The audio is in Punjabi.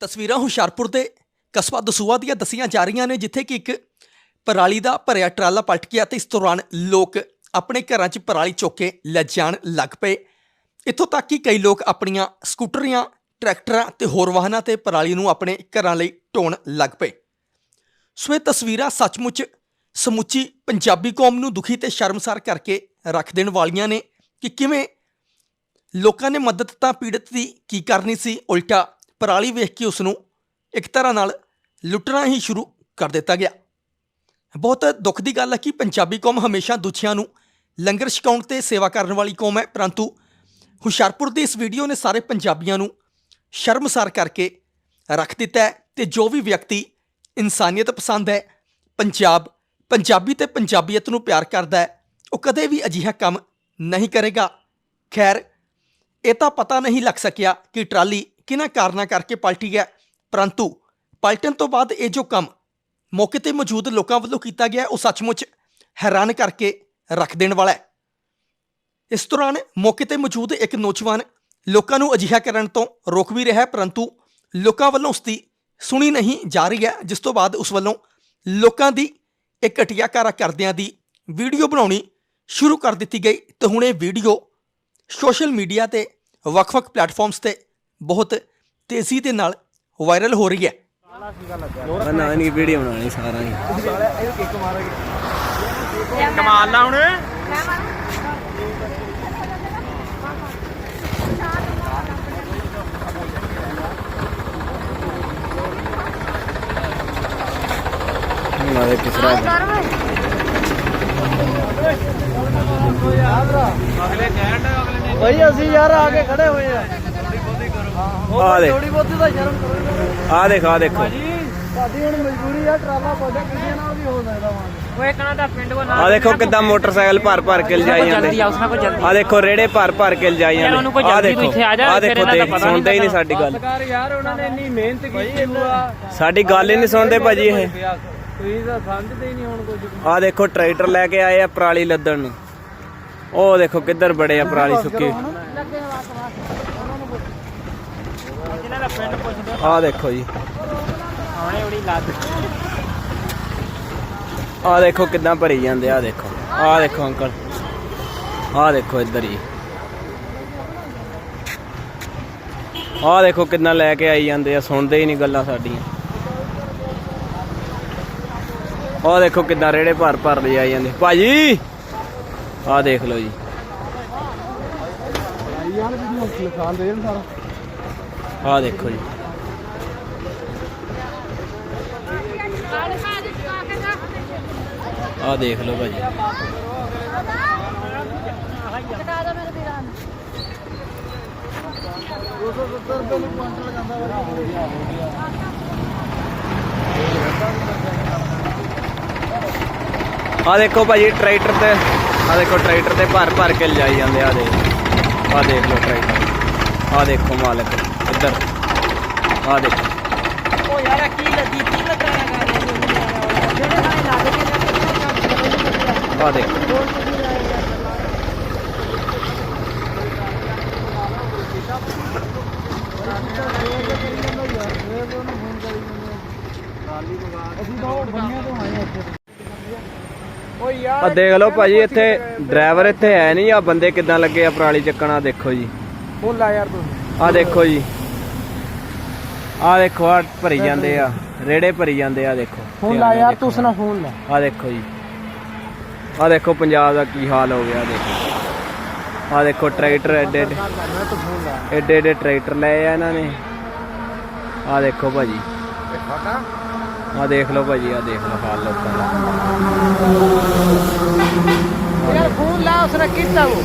ਤਸਵੀਰਾਂ ਹੁਸ਼ਿਆਰਪੁਰ ਦੇ ਕਸਬਾ ਦਸੂਆ ਦੀਆਂ ਦੱਸੀਆਂ ਜਾ ਰਹੀਆਂ ਨੇ, ਜਿੱਥੇ ਕਿ ਇੱਕ ਪਰਾਲੀ ਦਾ ਭਰਿਆ ਟਰਾਲਾ ਪਲਟ ਗਿਆ ਤੇ ਇਸ ਦੌਰਾਨ ਲੋਕ ਆਪਣੇ ਘਰਾਂ 'ਚ ਪਰਾਲੀ ਚੁੱਕ ਕੇ ਲੈ ਜਾਣ ਲੱਗ ਪਏ। ਇੱਥੋਂ ਤੱਕ ਕਿ ਕਈ ਲੋਕ ਆਪਣੀਆਂ ਸਕੂਟਰੀਆਂ, ਟਰੈਕਟਰਾਂ ਤੇ ਹੋਰ ਵਾਹਨਾਂ ਤੇ ਪਰਾਲੀ ਨੂੰ ਆਪਣੇ ਘਰਾਂ ਲਈ ਢੋਣ ਲੱਗ ਪਏ। ਸੋ ਇਹ ਤਸਵੀਰਾਂ ਸੱਚਮੁੱਚ ਸਮੁੱਚੀ ਪੰਜਾਬੀ ਕੌਮ ਨੂੰ ਦੁਖੀ ਤੇ ਸ਼ਰਮਸਾਰ ਕਰਕੇ ਰੱਖ ਦੇਣ ਵਾਲੀਆਂ ਨੇ। ਕਿ ਕਿਵੇਂ ਲੋਕਾਂ ਨੇ ਮਦਦ ਤਾਂ ਪੀੜਤ ਦੀ ਕੀ ਕਰਨੀ ਸੀ, ਉਲਟਾ ਪਰਾਲੀ ਵੇਖ ਕੇ ਉਸ ਨੂੰ ਇੱਕ ਤਰ੍ਹਾਂ ਨਾਲ ਲੁੱਟਣਾ ਹੀ ਸ਼ੁਰੂ ਕਰ ਦਿੱਤਾ ਗਿਆ। ਬਹੁਤ ਦੁੱਖ ਦੀ ਗੱਲ ਹੈ ਕਿ ਪੰਜਾਬੀ ਕੌਮ ਹਮੇਸ਼ਾ ਦੁੱਛਿਆਂ ਨੂੰ ਲੰਗਰ ਛਕਾਉਣ ਤੇ ਸੇਵਾ ਕਰਨ ਵਾਲੀ ਕੌਮ ਹੈ, ਪਰੰਤੂ ਹੁਸ਼ਿਆਰਪੁਰ ਦੀ ਇਸ ਵੀਡੀਓ ਨੇ ਸਾਰੇ ਪੰਜਾਬੀਆਂ ਨੂੰ ਸ਼ਰਮਸਾਰ ਕਰਕੇ ਰੱਖ ਦਿੱਤਾ ਹੈ ਤੇ ਜੋ ਵੀ ਵਿਅਕਤੀ ਇਨਸਾਨੀਅਤ ਪਸੰਦ ਹੈ, ਪੰਜਾਬ, ਪੰਜਾਬੀ ਤੇ ਪੰਜਾਬੀਅਤ ਨੂੰ ਪਿਆਰ ਕਰਦਾ ਹੈ, ਉਹ ਕਦੇ ਵੀ ਅਜਿਹਾ ਕੰਮ ਨਹੀਂ ਕਰੇਗਾ। ਖੈਰ, ਇਹ ਤਾਂ ਪਤਾ ਨਹੀਂ ਲੱਗ ਸਕਿਆ ਕਿ ਟਰਾਲੀ ਕਿਹਨਾਂ ਕਾਰਨਾਂ ਕਰਕੇ ਪਲਟੀ ਹੈ ਪਰੰਤੂ ਪਲਟਣ ਤੋਂ ਬਾਅਦ ਇਹ ਜੋ ਕੰਮ ਮੌਕੇ ਤੇ ਮੌਜੂਦ ਲੋਕਾਂ ਵੱਲੋਂ ਕੀਤਾ ਗਿਆ, ਉਹ ਸੱਚਮੁੱਚ ਹੈਰਾਨ ਕਰਕੇ ਰੱਖ ਦੇਣ ਵਾਲਾ ਹੈ। ਇਸ ਦੌਰਾਨ ਮੌਕੇ ਤੇ ਮੌਜੂਦ ਇੱਕ ਨੌਜਵਾਨ ਲੋਕਾਂ ਨੂੰ ਅਜਿਹਾ ਕਰਨ ਤੋਂ ਰੋਕ ਵੀ ਰਿਹਾ ਹੈ, ਪਰੰਤੂ ਲੋਕਾਂ ਵੱਲੋਂ ਉਸ ਦੀ ਸੁਣੀ ਨਹੀਂ ਜਾ ਰਹੀ ਹੈ, ਜਿਸ ਤੋਂ ਬਾਅਦ ਉਸ ਵੱਲੋਂ ਲੋਕਾਂ ਦੀ ਇੱਕ ਘਟੀਆ ਕਾਰਾ ਕਰਦਿਆਂ ਦੀ ਵੀਡੀਓ ਬਣਾਉਣੀ ਸ਼ੁਰੂ ਕਰ ਦਿੱਤੀ ਗਈ ਤੇ ਹੁਣ ਇਹ ਵੀਡੀਓ ਸੋਸ਼ਲ ਮੀਡੀਆ ਤੇ ਵੱਖ-ਵੱਖ ਪਲੇਟਫਾਰਮਸ ਤੇ ਬਹੁਤ ਤੇਜ਼ੀ ਦੇ ਨਾਲ ਵਾਇਰਲ ਹੋ ਰਹੀ ਹੈ। ਨਾ ਨਹੀਂ ਵੀਡੀਓ ਬਣਾਣੀ ਸਾਰਾ ਹੀ। ਕਮਾਲ ਨਾ ਹੁਣ। ਨਾ ਦੇ ਕਿਸਰਾ ਅਗਲੇ ਕਹਿਣ ਦਾ ਅਗਲੇ ਨੇ ਭਾਈ ਅਸੀਂ ਯਾਰ ਆ ਕੇ ਖੜੇ ਹੋਏ ਆ। ਆ ਦੇ ਥੋੜੀ ਬਹੁਤੀ ਤਾਂ ਸ਼ਰਮ ਕਰੋ। ਆ ਦੇਖ ਆ ਦੇਖੋ। ਸਾਡੀ ਹੁਣ ਮਜਬੂਰੀ ਆ ਟਰਾਲਾ ਪਾਦਾ ਕਿਸੇ ਨਾਲ ਵੀ ਹੋ ਸਕਦਾ ਵਾਂ। ਉਹ ਇੱਕ ਨਾ ਦਾ ਪਿੰਡ ਕੋ ਆ ਦੇਖੋ ਕਿੱਦਾਂ ਮੋਟਰਸਾਈਕਲ ਭਰ ਭਰ ਕੇ ਲਿਜਾਈ ਜਾਂਦੇ। ਆ ਉਸ ਨਾਲ ਕੋਈ ਜਲਦੀ ਆ ਦੇਖੋ ਰੇੜੇ ਭਰ ਭਰ ਕੇ ਲਿਜਾਈ ਜਾਂਦੇ। ਆ ਜਲਦੀ ਤੂੰ ਦੇਖੋ ਇੱਥੇ ਆ ਜਾ, ਆ ਫਿਰ ਦੇਖੋ ਇਹਨਾਂ ਦਾ ਦੇਖ ਪਤਾ ਨਹੀਂ ਸੁਣਦੇ ਹੀ ਨਹੀਂ ਸਾਡੀ ਗੱਲ। ਸਰਕਾਰ ਯਾਰ ਉਹਨਾਂ ਨੇ ਇੰਨੀ ਮਿਹਨਤ ਕੀਤੀ ਹੋਆ। ਸਾਡੀ ਗੱਲ ਹੀ ਨਹੀਂ ਸੁਣਦੇ ਭਾਜੀ ਇਹ। ਤੁਸੀਂ ਤਾਂ ਸਮਝਦੇ ਹੀ ਨਹੀਂ ਹੁਣ ਕੁਝ ਆ ਦੇਖੋ ਟਰੈਕਟਰ ਲੈ ਕੇ ਆਏ ਆ ਪਰਾਲੀ ਲੱਦਣ ਨੂੰ। ਉਹ ਦੇਖੋ ਕਿੱਧਰ ਬੜੇ ਆ ਪਰਾਲੀ ਸੁੱਕੀ। ਜਿਹਨਾਂ ਦਾ ਪਿੰਡ ਪੁੱਛਦੇ ਆ ਦੇਖੋ ਜੀ। ਆਉਣੇ ਉੜੀ ਲੱਦ ਆ ਦੇਖੋ ਕਿੱਦਾਂ ਭਰੀ ਜਾਂਦੇ ਆ ਦੇਖੋ। ਆ ਦੇਖੋ ਅੰਕਲ। ਆ ਦੇਖੋ ਇੱਧਰ ਹੀ ਆ ਦੇਖੋ ਕਿੰਨਾ ਲੈ ਕੇ ਆਈ ਜਾਂਦੇ ਆ ਸੁਣਦੇ ਹੀ ਨਹੀਂ ਗੱਲਾਂ ਸਾਡੀਆਂ। ਆ ਦੇਖੋ ਕਿੱਦਾਂ ਰੇੜੇ ਭਰ ਭਰ ਲਈ ਆਈ ਜਾਂਦੇ। ਭਾਜੀ! ਆ ਦੇਖ ਲਓ ਜੀ। ਯਾਰ ਵੀ ਹੌਸਲੇ ਖਾਨ ਦੇ ਸਾਰਾ। ਆਹ ਦੇਖੋ ਜੀ। ਆਹ ਦੇਖ ਲਓ ਭਾਜੀ। ਆ ਦੇਖੋ ਭਾਜੀ, ਟਰੈਕਟਰ ਤੇ ਆ ਦੇਖੋ ਟਰੈਕਟਰ ਤੇ ਭਰ ਭਰ ਕੇ ਲਿਜਾਈ ਜਾਂਦੇ ਆ ਦੇਖ। ਆ ਦੇਖ ਲਓ ਟਰੈਕਟਰ। ਆ ਦੇਖੋ ਮਾਲਕ। ਇੱਧਰ ਆ ਦੇਖੋ। ਉਹ ਯਾਰ ਕੀ ਲੱਦੀ ਕੀ ਕਰ ਜਿਹੜੇ ਲੱਗ ਕੇ ਆ ਦੇਖੋ। ਆਏ ਆ ਆ ਦੇਖ ਲਓ ਭਾਜੀ ਇੱਥੇ ਡਰਾਈਵਰ ਇੱਥੇ ਹੈ ਨਹੀਂ ਆ ਬੰਦੇ ਕਿੱਦਾਂ ਲੱਗੇ ਆ ਪਰਾਲੀ ਚੱਕਣਾ ਦੇਖੋ ਜੀ। ਫੋਨ ਲਾ ਯਾਰ ਤੂੰ। ਆ ਦੇਖੋ ਜੀ। ਆ ਦੇਖੋ ਆ ਭਰੀ ਜਾਂਦੇ ਆ। ਰੇੜੇ ਭਰੀ ਜਾਂਦੇ ਆ ਦੇਖੋ। ਫੋਨ ਲਾ ਯਾਰ ਤੂੰ ਸੁਣਾ ਫੋਨ ਲਾ। ਆ ਦੇਖੋ ਜੀ। ਆ ਦੇਖੋ ਪੰਜਾਬ ਦਾ ਕੀ ਹਾਲ ਹੋ ਗਿਆ ਦੇਖੋ। ਆ ਦੇਖੋ ਟਰੈਕਟਰ ਐਡੇ ਐਡੇ ਐਡੇ ਐਡੇ ਟਰੈਕਟਰ ਲਏ ਆ ਇਹਨਾਂ ਨੇ। ਆ ਦੇਖੋ ਭਾਜੀ। ਆ ਦੇਖ ਲਓ ਭਾਜੀ ਆ ਦੇਖ ਲਓ ਹਾਲ ਲੋਕਾਂ ਦਾ। ਯਾਰ ਫੋਨ ਲਾ ਉਸਨੇ ਕੀਤਾ ਉਹ।